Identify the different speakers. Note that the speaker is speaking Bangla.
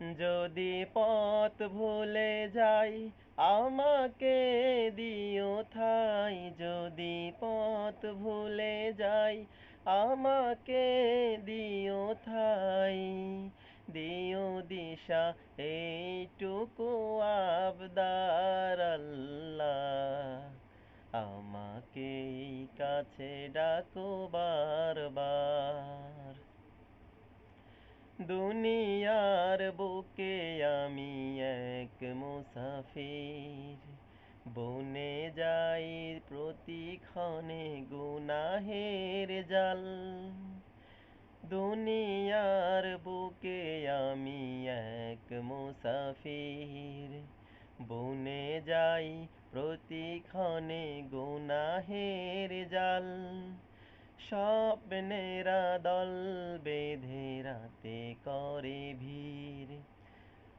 Speaker 1: যদি পথ ভুলে যাই, আমাকে দিও থাই যদি পথ ভুলে যাই, আমাকে দিও থাই দিও দিশা, এইটুকু আবদার আল্লাহ। আমাকে কাছে ডাকো বারবার বনে যাই প্রতিক্ষণে গুনাহের জাল। দুনিয়ার বুকে আমি এক মুসাফির। বনে যাই প্রতিক্ষণে গুনাহের জাল। স্বপ্নেরা দল বেঁধে রাতে করে ভিড়।